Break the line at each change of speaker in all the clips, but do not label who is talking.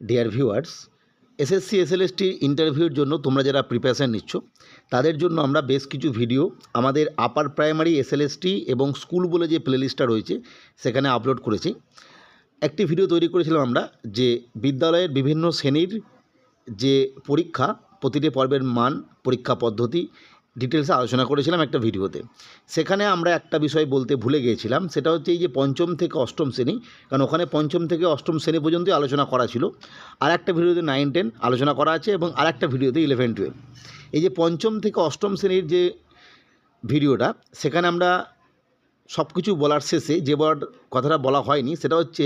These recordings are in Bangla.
ডিয়ার ভিউয়ার্স এসএসসি এসএলএসটি ইন্টারভিউর জন্য তোমরা যারা প্রিপারেশান নিচ্ছ, তাদের জন্য আমরা বেশ কিছু ভিডিও আমাদের আপার প্রাইমারি এসএলএসটি এবং স্কুল বলে যে প্লেলিস্টটা রয়েছে, সেখানে আপলোড করেছি। একটি ভিডিও তৈরি করেছিলাম আমরা যে বিদ্যালয়ের বিভিন্ন শ্রেণির যে পরীক্ষা, প্রতিটি পর্বের মান, পরীক্ষা পদ্ধতি ডিটেলসে আলোচনা করেছিলাম একটা ভিডিওতে। সেখানে আমরা একটা বিষয় বলতে ভুলে গিয়েছিলাম, সেটা হচ্ছে এই যে পঞ্চম থেকে অষ্টম শ্রেণি, কারণ ওখানে পঞ্চম থেকে অষ্টম শ্রেণি পর্যন্তই আলোচনা করা ছিল। আর একটা ভিডিওতে নাইন টেন আলোচনা করা আছে এবং আর একটা ভিডিওতে ইলেভেন টুয়েলভ এই যে পঞ্চম থেকে অষ্টম শ্রেণির যে ভিডিওটা, সেখানে আমরা সব কিছু বলার শেষে যে বলার কথাটা বলা হয়নি, সেটা হচ্ছে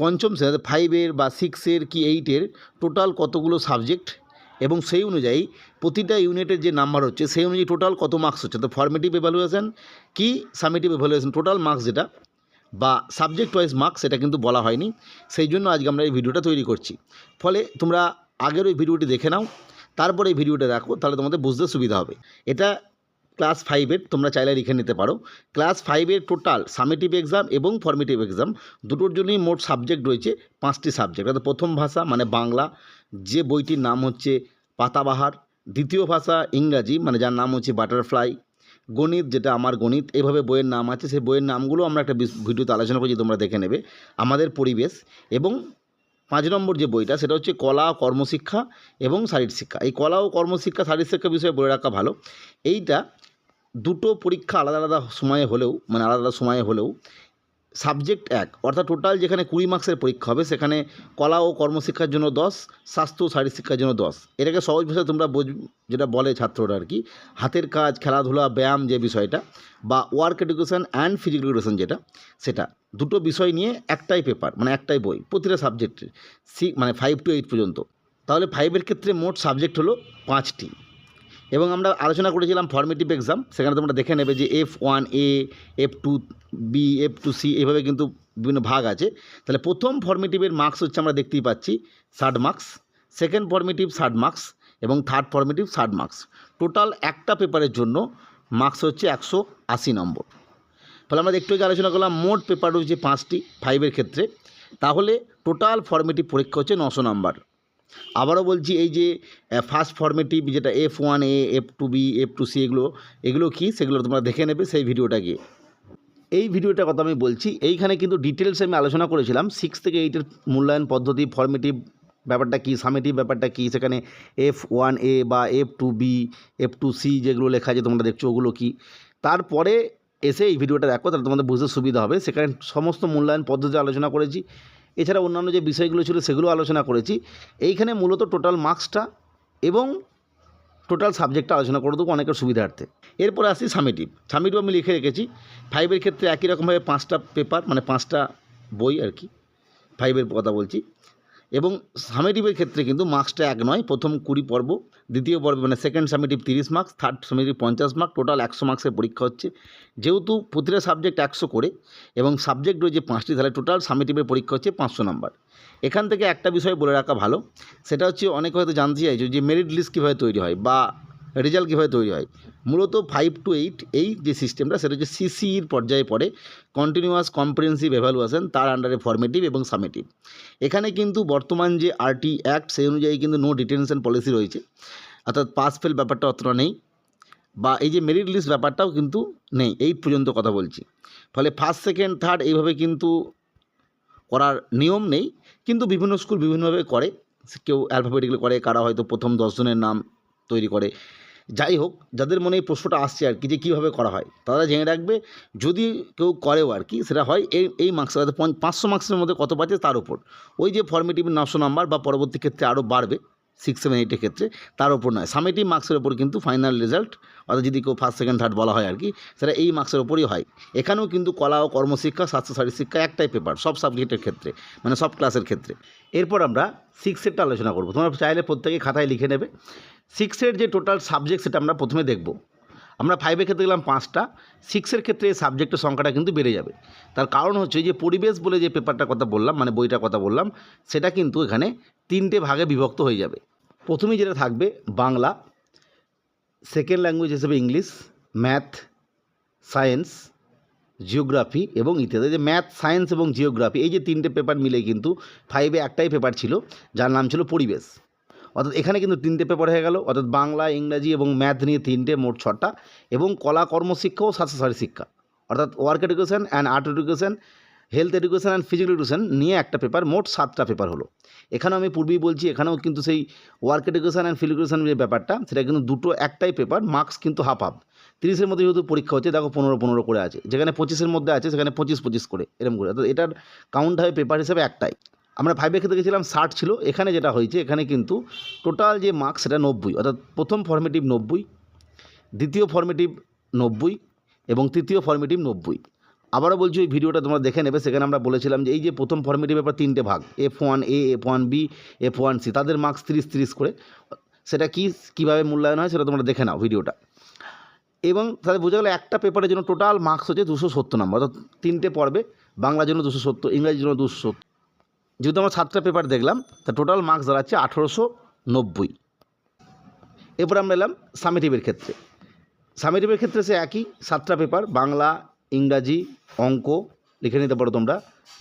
পঞ্চম শ্রেণি ফাইভের বা সিক্সের কি এইটের টোটাল কতগুলো সাবজেক্ট এবং সেই অনুযায়ী প্রতিটা ইউনিটের যে নাম্বার হচ্ছে, সেই অনুযায়ী টোটাল কত মার্কস হচ্ছে? তো ফর্মেটিভ এভ্যালুয়েশান কি সামেটিভ এভ্যালুয়েশান টোটাল মার্কস যেটা বা সাবজেক্ট ওয়াইজ মার্কস সেটা কিন্তু বলা হয়নি। সেই জন্য আজকে আমরা এই ভিডিওটা তৈরি করছি। ফলে তোমরা আগের ওই ভিডিওটি দেখে নাও, তারপরে এই ভিডিওটা দেখো, তাহলে তোমাদের বুঝতে সুবিধা হবে। এটা ক্লাস ফাইভের তোমরা চাইলে লিখে নিতে পারো। ক্লাস ফাইভের টোটাল সামেটিভ এক্সাম এবং ফর্মেটিভ এক্সাম দুটোর জন্যই মোট সাবজেক্ট রয়েছে পাঁচটি সাবজেক্ট। অর্থাৎ প্রথম ভাষা মানে বাংলা, যে বইটির নাম হচ্ছে পাতাবাহার, দ্বিতীয় ভাষা ইংরাজি মানে যার নাম হচ্ছে বাটারফ্লাই, গণিত, যেটা আমার গণিত, এভাবে বইয়ের নাম আছে। সেই বইয়ের নামগুলো আমরা একটা ভিডিওতে আলোচনা করছি, তোমরা দেখে নেবে। আমাদের পরিবেশ এবং পাঁচ নম্বর যে বইটা, সেটা হচ্ছে কলা, কর্মশিক্ষা এবং শারীর শিক্ষা এই কলা ও কর্মশিক্ষা শারীর শিক্ষা বিষয়ে বলে রাখা ভালো। এইটা দুটো পরীক্ষা আলাদা আলাদা সময়ে হলেও মানে আলাদা আলাদা সময়ে হলেও সাবজেক্ট এক। অর্থাৎ টোটাল যেখানে কুড়ি মার্কসের পরীক্ষা হবে, সেখানে কলা ও কর্মশিক্ষার জন্য দশ, স্বাস্থ্য ও শারীর শিক্ষার জন্য দশ। এটাকে সহজ ভাষায় তোমরা বোঝ, যেটা বলে ছাত্ররা আর কি, হাতের কাজ, খেলাধুলা, ব্যায়াম যে বিষয়টা, বা work education and physical education যেটা, সেটা। দুটো বিষয় নিয়ে একটাই পেপার মানে একটাই বই, প্রতিটা সাবজেক্টের সি মানে ফাইভ টু এইট পর্যন্ত। তাহলে ফাইভের ক্ষেত্রে মোট সাবজেক্ট হলো পাঁচটি। এবং আমরা আলোচনা করেছিলাম ফর্মেটিভ এক্সাম সেখানে তোমরা দেখে নেবে যে F one A F two B F two C এভাবে কিন্তু বিভিন্ন ভাগ আছে। তাহলে প্রথম ফর্মেটিভের মার্কস হচ্ছে আমরা দেখতেই পাচ্ছি ষাট মার্কস সেকেন্ড ফর্মেটিভ ষাট মার্কস এবং থার্ড ফর্মেটিভ ষাট মার্কস টোটাল একটা পেপারের জন্য মার্কস হচ্ছে একশো আশি নম্বর। ফলে আমরা একটু আগে আলোচনা করলাম মোট পেপার রয়েছে পাঁচটি ফাইভের ক্ষেত্রে, তাহলে টোটাল ফর্মেটিভ পরীক্ষা হচ্ছে নশো নাম্বার। আবারও বলছি, এই যে ফার্স্ট ফর্মেটিভ যেটা F one A F two B F two C এগুলো এগুলো কী? সেগুলো তোমরা দেখে নেবে সেই ভিডিওটা গিয়ে। এই ভিডিওটার কথা আমি বলছি, এইখানে কিন্তু ডিটেলসে আমি আলোচনা করেছিলাম সিক্স থেকে এইটের মূল্যায়ন পদ্ধতি ফর্মেটিভ ব্যাপারটা কী সামেটিভ ব্যাপারটা কী, সেখানে এফ ওয়ান এ বা F two B F two C যেগুলো লেখা আছে তোমরা দেখছ, ওগুলো কী? তারপরে এসে এই ভিডিওটা দেখো, তাহলে তোমাদের বুঝতে সুবিধা হবে। সেখানে সমস্ত মূল্যায়ন পদ্ধতি আলোচনা করেছি। এছাড়া অন্যান্য যে বিষয়গুলো ছিল, সেগুলো আলোচনা করেছি। এইখানে মূলত টোটাল মার্কসটা এবং টোটাল সাবজেক্টটা আলোচনা করে দেবো অনেকের সুবিধার্থে। এরপরে আসি সামেটিভ সামেটিভ আমি লিখে রেখেছি। ফাইভের ক্ষেত্রে একই রকমভাবে পাঁচটা পেপার মানে পাঁচটা বই আর কি। ফাইভের কথা বলছি। এবং সামেটিভের ক্ষেত্রে কিন্তু মার্কসটা এক নয়। প্রথম কুড়ি পর্ব, দ্বিতীয় পর্ব মানে সেকেন্ড সামেটিভ তিরিশ মার্কস থার্ড সামেটিভ পঞ্চাশ মার্ক টোটাল একশো মার্কসের পরীক্ষা হচ্ছে। যেহেতু প্রতিটা সাবজেক্ট একশো করে এবং সাবজেক্ট রয়েছে পাঁচটি, তাহলে টোটাল সামেটিভের পরীক্ষা হচ্ছে পাঁচশো নাম্বার এখান থেকে একটা বিষয় বলে রাখা ভালো, সেটা হচ্ছে অনেকে হয়তো জানতে চাইছো যে মেরিট লিস্ট কীভাবে তৈরি হয় বা রেজাল্ট কীভাবে তৈরি হয়? মূলত ফাইভ টু এইট এই যে সিস্টেমটা সেটা হচ্ছে সিসির পর্যায়ে পড়ে কন্টিনিউয়াস কম্প্রিহেন্সিভ এভালুয়েশন তার আন্ডারে ফর্মেটিভ এবং সামেটিভ এখানে কিন্তু বর্তমান যে আরটি অ্যাক্ট সেই অনুযায়ী কিন্তু নো ডিটেনশন পলিসি রয়েছে। অর্থাৎ পাস ফেল ব্যাপারটা অতটা নেই, বা এই যে মেরিট লিস্ট ব্যাপারটাও কিন্তু নেই এইট পর্যন্ত কথা বলছি। ফলে ফার্স্ট সেকেন্ড থার্ড এইভাবে কিন্তু করার নিয়ম নেই, কিন্তু বিভিন্ন স্কুল বিভিন্নভাবে করে। কেউ অ্যালফাবেটিক্যালি করে, কারা হয়তো প্রথম দশজনের নাম তৈরি করে। যাই হোক, যাদের মনে এই প্রশ্নটা আসছে আর কি যে কীভাবে করা হয়, তারা জেনে রাখবে, যদি কেউ করেও আর কি সেটা হয়, এই এই মার্কস অর্থাৎ পাঁচশো মার্কসের মধ্যে কত পাচ্ছে তার উপর। ওই যে ফর্মেটিভ নশো নাম্বার বা পরবর্তী ক্ষেত্রে আরও বাড়বে সিক্স সেভেন এইটের ক্ষেত্রে, তার উপর নয়। সামেটিভ মার্কসের ওপর কিন্তু ফাইনাল রেজাল্ট অর্থাৎ যদি কেউ ফার্স্ট সেকেন্ড থার্ড বলা হয় আর কি, সেটা এই মার্কসের ওপরই হয়। এখানেও কিন্তু কলা ও কর্মশিক্ষা স্বাস্থ্য শারীর শিক্ষা একটাই পেপার সব সাবজেক্টের ক্ষেত্রে মানে সব ক্লাসের ক্ষেত্রে। এরপর আমরা সিক্সেরটা আলোচনা করব। তোমরা চাইলে প্রত্যেকে খাতায় লিখে নেবে। সিক্সের যে টোটাল সাবজেক্ট সেটা আমরা প্রথমে দেখব। আমরা ফাইভের ক্ষেত্রে গেলাম পাঁচটা। সিক্সের ক্ষেত্রে এই সাবজেক্টের সংখ্যাটা কিন্তু বেড়ে যাবে। তার কারণ হচ্ছে যে পরিবেশ বলে যে পেপারটার কথা বললাম মানে বইটার কথা বললাম, সেটা কিন্তু এখানে তিনটে ভাগে বিভক্ত হয়ে যাবে। প্রথমেই যেটা থাকবে বাংলা সেকেন্ড ল্যাঙ্গুয়েজ হিসেবে ইংলিশ ম্যাথ সায়েন্স জিওগ্রাফি এবং এই যে ম্যাথ সায়েন্স এবং জিওগ্রাফি এই যে তিনটে পেপার মিলে কিন্তু ফাইভে একটাই পেপার ছিল, যার নাম ছিল পরিবেশ। অর্থাৎ এখানে কিন্তু তিনটে পেপার হয়ে গেল, অর্থাৎ বাংলা, ইংরাজি এবং ম্যাথ নিয়ে তিনটে, মোট ছটা, এবং কলা, কর্মশিক্ষা ও স্বাস্থ্যসারী শিক্ষা। অর্থাৎ work education and art education health education and physical education নিয়ে একটা পেপার মোট সাতটা পেপার হলো। এখানেও আমি পূর্বেই বলছি, এখানেও কিন্তু সেই ওয়ার্ক এডুকেশন অ্যান্ড ফিজিক্যাল যে ব্যাপারটা, সেটা কিন্তু দুটো একটাই পেপার মার্কস কিন্তু হাফ হাফ তিরিশের মধ্যে যেহেতু পরীক্ষা হচ্ছে, দেখো পনেরো পনেরো করে আছে। যেখানে পঁচিশের মধ্যে আছে, সেখানে পঁচিশ পঁচিশ করে এরকম করে। অর্থাৎ এটার কাউন্ট হবে পেপার হিসেবে একটাই। আমরা ফাইভের ক্ষেত্রে গেছিলাম, ষাট ছিল। এখানে যেটা হয়েছে, এখানে কিন্তু টোটাল যে মার্কস সেটা নব্বই। অর্থাৎ প্রথম ফর্মেটিভ নব্বই, দ্বিতীয় ফর্মেটিভ নব্বই এবং তৃতীয় ফর্মেটিভ নব্বই। আবারও বলছি, ওই ভিডিওটা তোমরা দেখে নেবে। সেখানে আমরা বলেছিলাম যে এই যে প্রথম ফর্মেটিভ পেপার তিনটে ভাগ F one A F one B F one C তাদের মার্কস তিরিশ তিরিশ করে। সেটা কি, কীভাবে মূল্যায়ন হয় সেটা তোমরা দেখে নাও ভিডিওটা। এবং তাহলে বোঝা গেলো একটা পেপারের জন্য টোটাল মার্কস হচ্ছে দুশো সত্তর নম্বর অর্থাৎ তিনটে পর্বে বাংলার জন্য দুশো সত্তর, ইংরাজির জন্য দুশো সত্তর। যেহেতু আমরা সাতটা পেপার দেখলাম, তা টোটাল মার্কস দাঁড়াচ্ছে আঠেরোশো নব্বই। এরপর আমরা এলাম সামেটিভের ক্ষেত্রে। সামেটিভের ক্ষেত্রে সে একই সাতটা পেপার বাংলা, ইংরাজি, অঙ্ক, লিখে নিতে পারো তোমরা।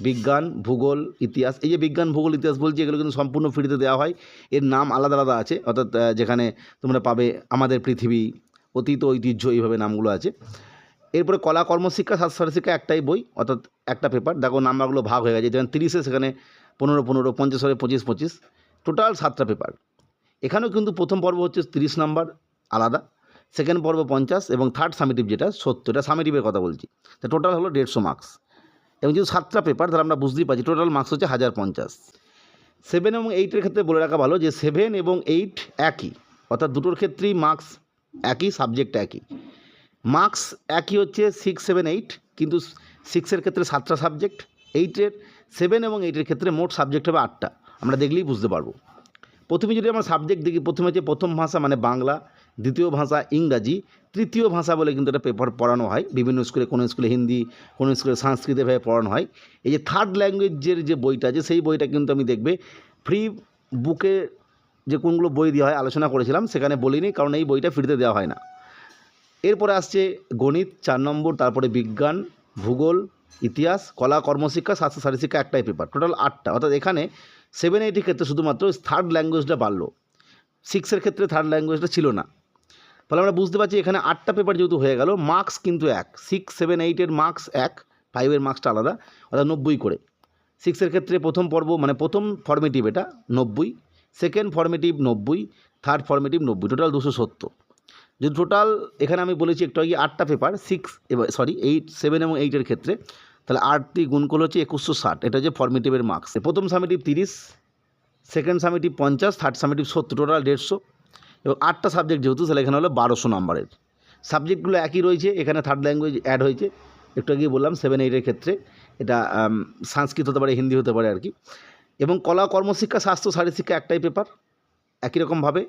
বিজ্ঞান, ভূগোল, ইতিহাস, এই যে বিজ্ঞান, ভূগোল, ইতিহাস বলছি, এগুলো কিন্তু সম্পূর্ণ ফ্রিতে দেওয়া হয়। এর নাম আলাদা আলাদা আছে, অর্থাৎ যেখানে তোমরা পাবে আমাদের পৃথিবী, অতীত, ঐতিহ্য, এইভাবে নামগুলো আছে। এরপরে কলা, কর্মশিক্ষা, স্বাস্থ্য শিক্ষা একটাই বই, অর্থাৎ একটা পেপার দেখো নাম্বারগুলো ভাগ হয়ে গেছে যেমন তিরিশে, সেখানে পনেরো পনেরো, পঞ্চাশ হলে পঁচিশ পঁচিশ। টোটাল সাতটা পেপার এখানেও কিন্তু প্রথম পর্ব হচ্ছে তিরিশ নাম্বার, আলাদা। সেকেন্ড পর্ব পঞ্চাশ এবং থার্ড সামেটিভ যেটা, সত্তর। এটা সামেটিভের কথা বলছি। তা টোটাল হলো দেড়শো মার্কস এবং যেহেতু সাতটা পেপার তাহলে আমরা বুঝতেই পারছি টোটাল মার্কস হচ্ছে হাজার পঞ্চাশ। সেভেন এবং এইটের ক্ষেত্রে বলে রাখা ভালো যে সেভেন এবং এইট একই। অর্থাৎ দুটোর ক্ষেত্রেই মার্কস একই সাবজেক্ট একই। মার্কস একই হচ্ছে সিক্স সেভেন এইট কিন্তু সিক্সের ক্ষেত্রে সাতটা সাবজেক্ট এইটের সেভেন এবং এইটের ক্ষেত্রে মোট সাবজেক্ট হবে আটটা। আমরা দেখলেই বুঝতে পারব। প্রথমে যদি আমরা সাবজেক্ট দেখি, প্রথমে হচ্ছে প্রথম ভাষা মানে বাংলা, দ্বিতীয় ভাষা ইংরাজি, তৃতীয় ভাষা বলে কিন্তু এটা পেপার পড়ানো হয়। বিভিন্ন স্কুলে, কোনো স্কুলে হিন্দি, কোনো স্কুলে সংস্কৃতভাবে পড়ানো হয়। এই যে থার্ড ল্যাঙ্গুয়েজের যে বইটা আছে, সেই বইটা কিন্তু আমি দেখবে ফ্রি বুকে যে কোনগুলো বই দেওয়া হয়, আলোচনা করেছিলাম, সেখানে বলিনি, কারণ এই বইটা ফ্রিতে দেওয়া হয় না। এরপরে আসছে গণিত, চার নম্বর, তারপরে বিজ্ঞান, ভূগোল ইতিহাস, কলা, কর্মশিক্ষা, স্বাস্থ্য শারীরশিক্ষা একটাই পেপার টোটাল আটটা। অর্থাৎ এখানে সেভেন এইটির ক্ষেত্রে শুধুমাত্র থার্ড ল্যাঙ্গুয়েজটা বাড়লো। সিক্সের ক্ষেত্রে থার্ড ল্যাঙ্গুয়েজটা ছিল না। ফলে আমরা বুঝতে পারছি এখানে আটটা পেপার যেহেতু হয়ে গেল মার্কস কিন্তু এক। সিক্স সেভেন এইটের মার্কস এক ফাইভের মার্কসটা আলাদা, অর্থাৎ নব্বই করে। সিক্সের ক্ষেত্রে প্রথম পর্ব মানে প্রথম ফর্মেটিভ এটা নব্বই সেকেন্ড ফর্মেটিভ নব্বই থার্ড ফর্মেটিভ নব্বই টোটাল দুশো সত্তর। যদি টোটাল এখানে আমি বলেছি একটু আগে আটটা paper six sorry eight seven এবং এইটের ক্ষেত্রে, তাহলে আটটি গুণ করলে হচ্ছে একুশশো ষাট, এটা হচ্ছে ফর্মেটিভের মার্কস প্রথম সামেটিভ তিরিশ সেকেন্ড সামেটিভ পঞ্চাশ থার্ড সামেটিভ সত্তর টোটাল দেড়শো, এবং আটটা সাবজেক্ট যেহেতু, তাহলে এখানে হলো বারোশো নাম্বারের সাবজেক্টগুলো একই রয়েছে, এখানে থার্ড ল্যাঙ্গুয়েজ অ্যাড হয়েছে, একটু আগেই বললাম সেভেন এইটের ক্ষেত্রে, এটা সংস্কৃত হতে পারে, হিন্দি হতে পারে আর কি। এবং কলা, কর্মশিক্ষা, স্বাস্থ্য শারীরশিক্ষা একটাই পেপার একই রকমভাবে।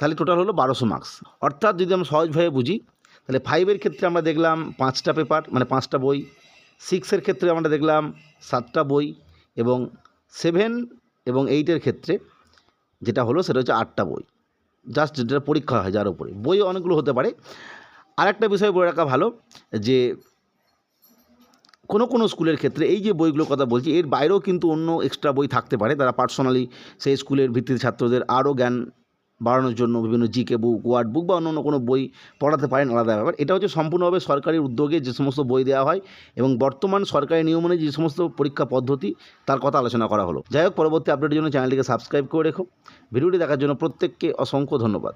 তাহলে টোটাল হলো বারোশো মার্কস অর্থাৎ যদি আমরা সহজভাবে বুঝি, তাহলে ফাইভের ক্ষেত্রে আমরা দেখলাম পাঁচটা পেপার মানে পাঁচটা বই সিক্সের ক্ষেত্রে আমরা দেখলাম সাতটা বই এবং সেভেন এবং এইটের ক্ষেত্রে যেটা হলো সেটা হচ্ছে আটটা বই। জাস্ট যেটা পরীক্ষা হয় যার উপরে। বই অনেকগুলো হতে পারে। আরেকটা বিষয় বলে রাখা ভালো, যে কোনো কোনো স্কুলের ক্ষেত্রে এই যে বইগুলোর কথা বলছি, এর বাইরেও কিন্তু অন্য এক্সট্রা বই থাকতে পারে। তারা পার্সোনালি সেই স্কুলের ভিত্তিতে ছাত্রদের আরও জ্ঞান বাড়ানোর জন্য বিভিন্ন জিকে বুক ওয়ার্ড বুক বা অন্য কোনো বই পড়াতে পারেন আলাদা ব্যাপার। এটা হচ্ছে সম্পূর্ণভাবে সরকারি উদ্যোগে যে সমস্ত বই দেওয়া হয় এবং বর্তমান সরকারি নিয়ম যে সমস্ত পরীক্ষা পদ্ধতি, তার কথা আলোচনা করা হলো। যাই হোক, পরবর্তী আপডেটের জন্য চ্যানেলটিকে সাবস্ক্রাইব করে রেখো। ভিডিওটি দেখার জন্য প্রত্যেককে অসংখ্য ধন্যবাদ।